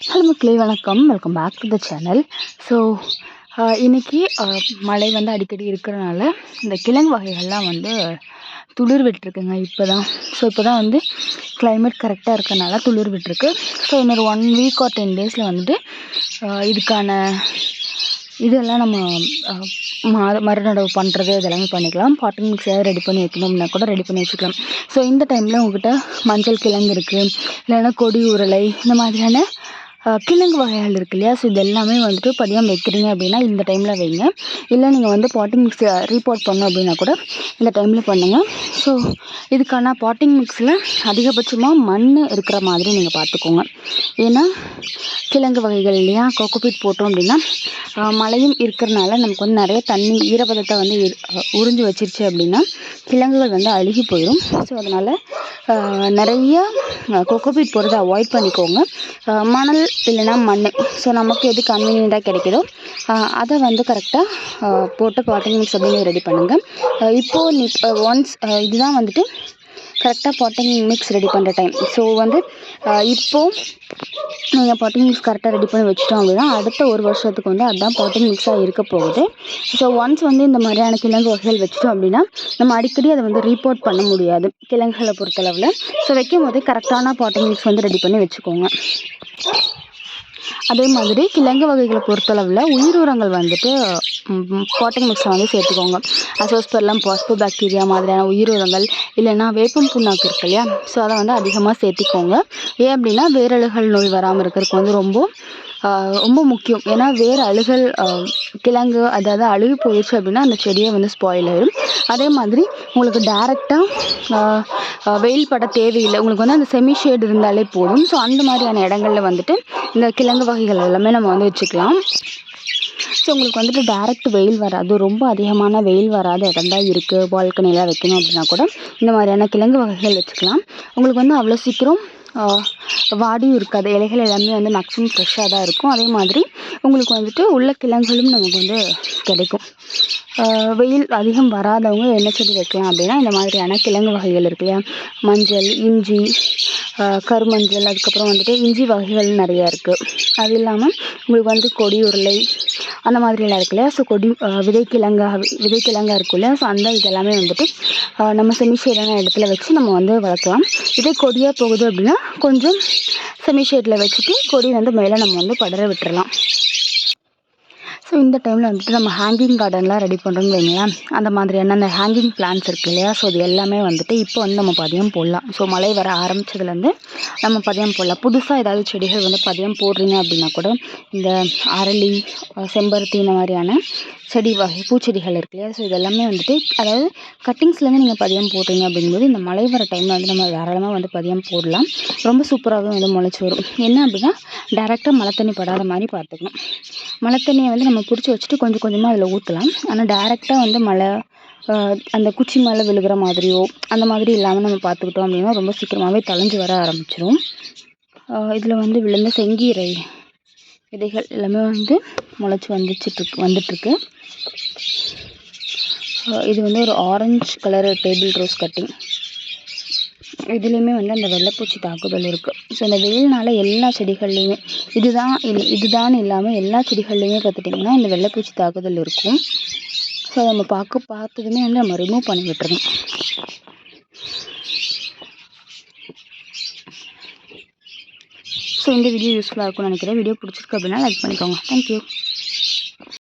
Hello மக்களே வணக்கம். Welcome back to the channel so இன்றைக்கி மழை வந்து அடிக்கடி இருக்கிறனால இந்த கிழங்கு வகைகள்லாம் வந்து துளிர் விட்டுருக்குங்க இப்போ தான் ஸோ இப்போ தான் வந்து கிளைமேட் கரெக்டாக இருக்கிறனால துளிர் விட்டுருக்கு. ஸோ இன்னொரு ஒன் வீக் ஆர் டென் டேஸில் வந்துட்டு இதுக்கான இதெல்லாம் நம்ம அஹ், மா மறுநடவு பண்ணுறது இதெல்லாமே பண்ணிக்கலாம். பாட்டன் மிக்ஸ் ஏதாவது ரெடி பண்ணி வைக்கணும்னா கூட ரெடி பண்ணி வச்சுக்கலாம். ஸோ இந்த டைமில் உங்ககிட்ட மஞ்சள் கிழங்கு இருக்குது இல்லைன்னா கொடி உருளை இந்த மாதிரியான கிழங்கு வகைகள் இருக்கு இல்லையா? ஸோ இது எல்லாமே வந்துட்டு பதியம் வைக்கிறீங்க அப்படின்னா இந்த டைமில் வைங்க. இல்லை நீங்கள் வந்து பாட்டிங் மிக்ஸ் ரீபாட் பண்ணோம் அப்படின்னா கூட இந்த டைமில் பண்ணுங்கள் ஸோ இதுக்கான பாட்டிங் மிக்ஸில் அதிகபட்சமாக மண் இருக்கிற மாதிரி நீங்கள் பார்த்துக்கோங்க. ஏன்னா கிழங்கு வகைகள் இல்லையா? கொக்கோபீட் போட்டோம் அப்படின்னா மழையும் இருக்கிறனால நமக்கு வந்து நிறைய தண்ணி ஈரப்பதத்தை வந்து உறிஞ்சி வச்சிருச்சு அப்படின்னா கிழங்குகள் வந்து அழுகி போயிடும் ஸோ அதனால் நிறைய கொக்கோபீட் போடுறதை அவாய்ட் பண்ணிக்கோங்க. மணல் இல்லைன்னா மண். ஸோ நமக்கு எது கன்வீனியண்ட்டாக கிடைக்குதோ அதை வந்து கரெக்டாக போட்டு பாட்டிங் மிக்ஸ் அப்படின்னு ரெடி பண்ணுங்கள் இப்போது நீ ஒன்ஸ் இதுதான் வந்துட்டு கரெக்டாக பாட்டிங் மிக்ஸ் ரெடி பண்ணுற டைம் ஸோ வந்து இப்போது நீங்கள் பாட்டிங் மிக்ஸ் கரெக்டாக ரெடி பண்ணி வச்சிட்டோம் அப்படின்னா அடுத்த ஒரு வருஷத்துக்கு வந்து அதுதான் பாட்டிங் மிக்ஸாக இருக்க போகுது. ஸோ ஒன்ஸ் வந்து இந்த மாதிரியான கிழங்கு வகைகள் வச்சுட்டோம் அப்படின்னா நம்ம அடிக்கடி அதை வந்து ரீபோர்ட் பண்ண முடியாது கிழங்குகளை பொறுத்தளவில். ஸோ வைக்கும் போதே கரெக்டான பாட்டிங் மிக்ஸ் வந்து ரெடி பண்ணி வச்சுக்கோங்க. அதே மாதிரி கிழங்கு வகைகளை பொறுத்தளவில் உயிர் உரங்கள் வந்துட்டு பாட்டிங் மிக்ஸில் வந்து சேர்த்துக்கோங்க. அசோஸ்பெர்லாம் பாஸ்போ பாக்டீரியா மாதிரியான உயிர் உரங்கள் இல்லைன்னா வேப்பம் புண்ணாக்கு இருக்கு இல்லையா? ஸோ அதை வந்து அதிகமாக சேர்த்திக்கோங்க. ஏன் அப்படின்னா வேரழுகல் நோய் வராமல் இருக்கிறதுக்கு வந்து ரொம்ப ரொம்ப முக்கியம். ஏன்னா வேர் அழுகல் கிழங்கு அதாவது அழுகி போயிடுச்சு அப்படின்னா அந்த செடியை வந்து ஸ்பாயில் ஆயிடும் அதே மாதிரி உங்களுக்கு டேரெக்டாக வெயில் பட தேவையில்லை. உங்களுக்கு வந்து அந்த செமி ஷேட் இருந்தாலே போதும். ஸோ அந்த மாதிரியான இடங்கள்ல வந்துட்டு இந்த கிழங்கு வகைகள் எல்லாமே நம்ம வந்து வச்சுக்கலாம். ஸோ உங்களுக்கு வந்துட்டு டேரெக்ட் வெயில் வராது. ரொம்ப அதிகமான வெயில் வராத இடம் தான் இருக்குது பால்கனிலாம் வைக்கணும் அப்படின்னா கூட இந்த மாதிரியான கிழங்கு வகைகள் வச்சுக்கலாம். உங்களுக்கு வந்து அவ்வளோ சீக்கிரம் வாடியும் இருக்காது. இலைகள் எல்லாமே வந்து மேக்ஸிமம் ஃப்ரெஷ்ஷாக தான் இருக்கும். அதே மாதிரி உங்களுக்கு வந்துட்டு உள்ள கிழங்குகளும் நமக்கு வந்து கிடைக்கும். வெயில் அதிகம் வராதவங்க என்ன செடி வைக்கலாம் அப்படின்னா இந்த மாதிரியான கிழங்கு வகைகள் இருக்கு இல்லையா? மஞ்சள் இஞ்சி கருமஞ்சள் அதுக்கப்புறம் வந்துட்டு இஞ்சி வகைகள் நிறையா இருக்குது அது இல்லாமல் உங்களுக்கு வந்து கொடி உருளை அந்த மாதிரிலாம் இருக்கு இல்லையா ஸோ கொடி விதைக்கிழங்கா விதைக்கிழங்கா இருக்கும் இல்லையா ஸோ அந்த இதெல்லாமே வந்துட்டு நம்ம செமிஷேடான இடத்துல வச்சு நம்ம வந்து வளர்க்கலாம். இதே கொடியாக போகுது அப்படின்னா கொஞ்சம் செமிஷேடில் வச்சுட்டு கொடி வந்து மேலே நம்ம வந்து படர விட்டுறலாம். இந்த டைமில் வந்துட்டு நம்ம ஹேங்கிங் கார்டன்லாம் ரெடி பண்ணுறோம்னு வைங்களேன். அந்த மாதிரியான அந்த ஹேங்கிங் பிளான்ஸ் இருக்குது இல்லையா? ஸோ இது எல்லாமே வந்துட்டு இப்போ வந்து நம்ம பதியம் போடலாம். ஸோ மழை வர ஆரம்பிச்சதுலேருந்து நம்ம பதியம் போடலாம். புதுசாக ஏதாவது செடிகள் வந்து பதியம் போடுறீங்க அப்படின்னா கூட இந்த அரளி செம்பருத்தி இந்த மாதிரியான செடி வகை பூச்செடிகள் இருக்கு இல்லையா? ஸோ இதெல்லாமே வந்துட்டு அதாவது கட்டிங்ஸ்லேருந்து நீங்கள் பதியம் போடுறீங்க அப்படிங்கும்போது இந்த மழை வர டைமில் வந்து நம்ம தாராளமாக வந்து பதியம் போடலாம். ரொம்ப சூப்பராகவே வந்து முளைச்சி வரும். என்ன அப்படின்னா டேரெக்டாக மழை தண்ணி படாத மாதிரி பார்த்துக்கணும். மழை தண்ணியை வந்து நம்ம பிடிச்சி வச்சுட்டு கொஞ்சம் கொஞ்சமாக அதில் ஊற்றலாம் ஆனால் டேரெக்டாக வந்து மழை அந்த குச்சி மேலே விழுகிற மாதிரியோ அந்த மாதிரி இல்லாமல் நம்ம பார்த்துக்கிட்டோம் அப்படின்னா ரொம்ப சீக்கிரமாகவே தளைஞ்சு வர ஆரம்பிச்சிடும் இதில் வந்து விழுந்த செங்கீரை விதைகள் எல்லாமே வந்து முளைச்சி வந்துச்சிட்ருக்கு வந்துட்டுருக்கு. இது வந்து ஒரு orange colour table rose cutting இதுலேயுமே வந்து அந்த வெள்ளைப்பூச்சி தாக்குதல் இருக்குது ஸோ இந்த வெயில்னால் எல்லா செடிகள்லேயுமே இதுதான் இது இதுதான் இல்லாமல் எல்லா செடிகள்லையுமே பார்த்துட்டிங்கன்னா இந்த வெள்ளைப்பூச்சி தாக்குதல் இருக்கும். ஸோ நம்ம பார்க்க பார்த்ததுமே வந்து நம்ம ரிமூவ் பண்ணி விட்டுறோம் ஸோ இந்த வீடியோ யூஸ்ஃபுல்லாக இருக்கும்னு நினைக்கிறேன். வீடியோ பிடிச்சிருக்கு அப்படின்னா லைக் பண்ணிக்கோங்க. தேங்க்யூ